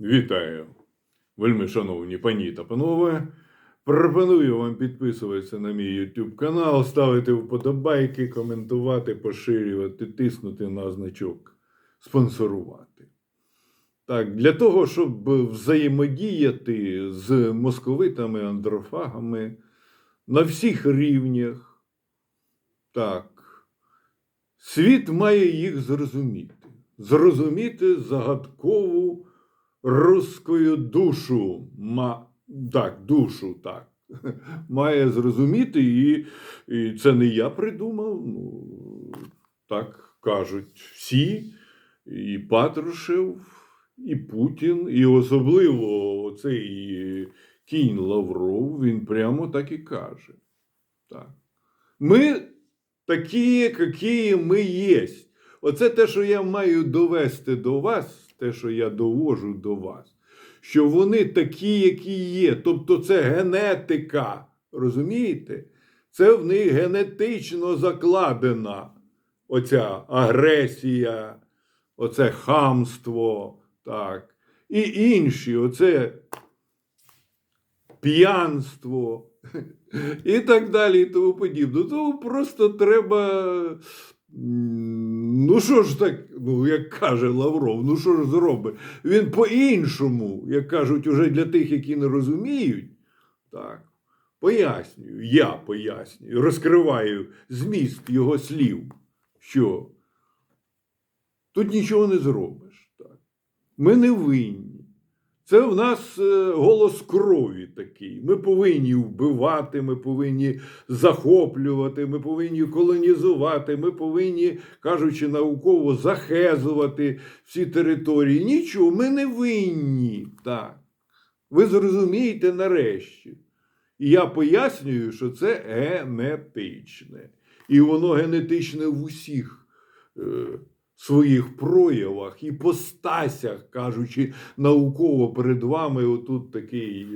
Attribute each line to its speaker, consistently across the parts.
Speaker 1: Вітаю, вельми шановні пані та панове. Пропоную вам підписуватися на мій YouTube канал, ставити вподобайки, коментувати, поширювати, тиснути на значок, спонсорувати. Так, для того, щоб взаємодіяти з московитами, андрофагами на всіх рівнях. Так, світ має їх зрозуміти. Зрозуміти загадкову рускою душу. Ма... Так, душу, так. Має зрозуміти, і, і це не я придумав. Ну, так кажуть всі, і Патрушев, і Путін, і особливо цей кінь Лавров, він прямо так і каже. Так. Ми такі, які ми є. Оце те, що я маю довести до вас, те, що я довожу до вас, що вони такі, які є. Тобто це генетика. Розумієте? Це в них генетично закладена оця агресія, оце хамство, так. І інші, оце п'янство і так далі, і тому подібне. Тому просто треба. Ну що ж так, ну як каже Лавров, ну що ж зробить? Він по-іншому, як кажуть, уже для тих, які не розуміють, так, пояснюю, я пояснюю, розкриваю зміст його слів, що тут нічого не зробиш. Так. Ми не винні. Це в нас е, голос крові такий. Ми повинні вбивати, ми повинні захоплювати, ми повинні колонізувати, ми повинні, кажучи науково, захезувати всі території. Нічого, ми не винні. Так. Ви зрозумієте нарешті. І я пояснюю, що це генетичне. І воно генетичне в усіх. Своїх проявах і постасях, кажучи науково перед вами, отут такий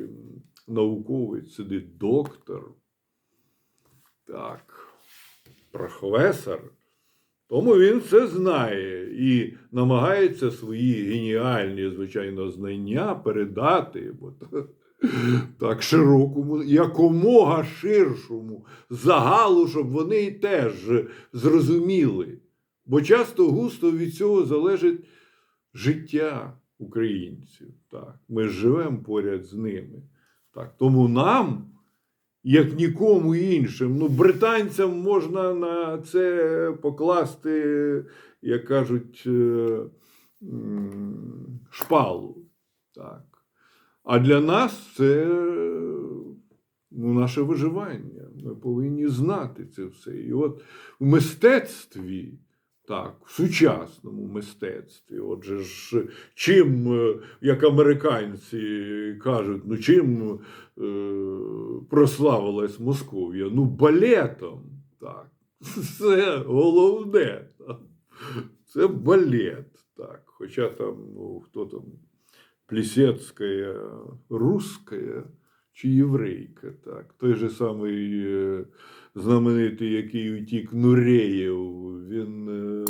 Speaker 1: науковець сидить доктор, так, професор. Тому він це знає і намагається свої геніальні, звичайно, знання передати. Бо так широкому, якомога ширшому загалу, щоб вони теж зрозуміли. Бо часто густо від цього залежить життя українців. Так. Ми живемо поряд з ними. Так. Тому нам, як нікому іншим, ну, британцям можна на це покласти, як кажуть, е, шпалу. Так. А для нас це ну, наше виживання. Ми повинні знати це все. І от в мистецтві. Так, в сучасному мистецтві. Отже ж, чим, е, як американці кажуть, ну чим е, прославилась Московія? Ну, балетом. Так. Це головне. Так. Це балет. Так. Хоча там, ну, хто там, Плісецька, русська чи єврейка. Так. Той же самий. е, знаменитий, який утік Нуреєв, він е,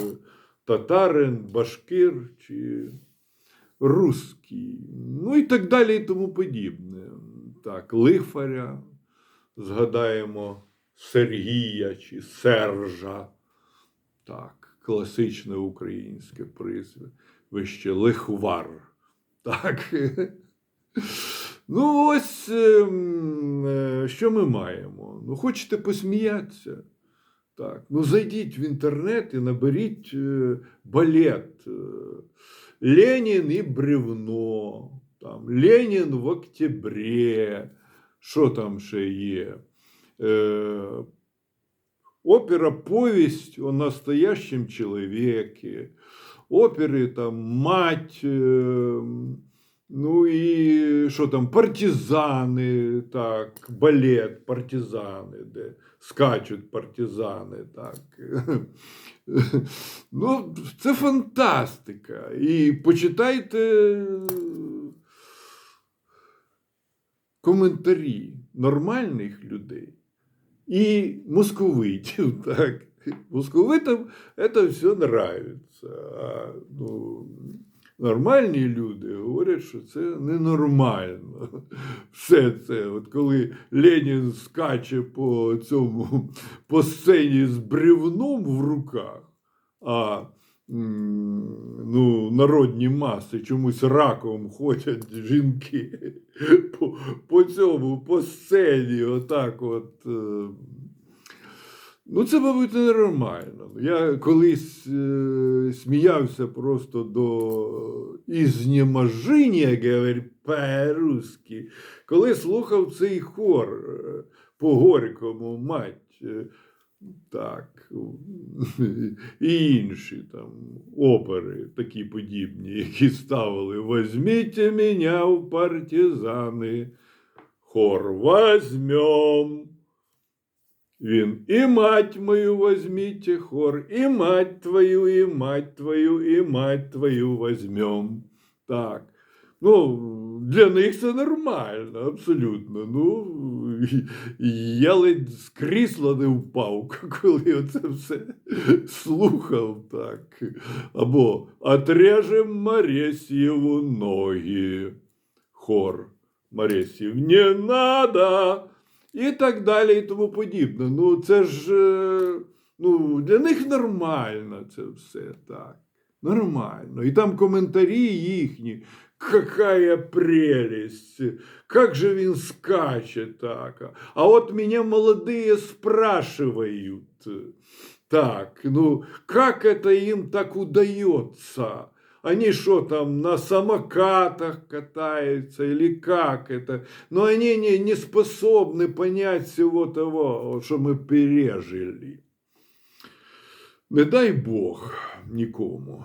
Speaker 1: татарин, башкир чи русський. Ну і так далі, і тому подібне. Так, Лифаря, згадаємо Сергія чи Сержа. Так, класичне українське прізвище Лихвар. Так. Ну, ось ем, е, що ми маємо. Ну, хочете посміятися? Так. Ну, зайдіть в інтернет і наберіть е, балет. е, Ленін і бревно. Там, Ленін в октябрі. Що там ще є? Е, опера «Повесть о настоящем человеке». Опери там «Мать», е, Ну і що там, партизани, так, балет, партизани, де скачуть партизани, так. Ну, це фантастика. І почитайте коментарі нормальних людей і московитів, так. Московитам це все нравится. А, ну, нормальні люди говорять. що це ненормально. Все це, от коли Ленін скаче по цьому по сцені з бревном в руках, а ну, народні маси чомусь раком ходять жінки по, по цьому, по сцені, отак от. Ну, це, мабуть, ненормально. Я колись е, сміявся просто до ізнеможення, говорить по-русски, коли слухав цей хор е, по Горькому мать. е, Так, і інші там опери такі подібні, які ставили «Возьміть мене в партизани, хор возьмем». Він і мать мою возьмите хор, і мать твою, і мать твою, і мать твою возьмем. Так. Ну, для них це нормально, абсолютно. Ну, і я ледь з крісла не впав, коли оце все слухав так. Або отрежем Моресьєву ноги. Хор Моресьєв, не надо І так далі, і тому подібне. Ну, це ж е, ну, для них нормально це все так. Нормально. І там коментарі їхні. Какая прелесть! Как же він скаче так. А от меня молодые спрашивают. Так, ну, как это им так удается? Они что там, на самокатах катаются или как это? Но они не, не способны понять всего того, что мы пережили. Не дай Бог нікому.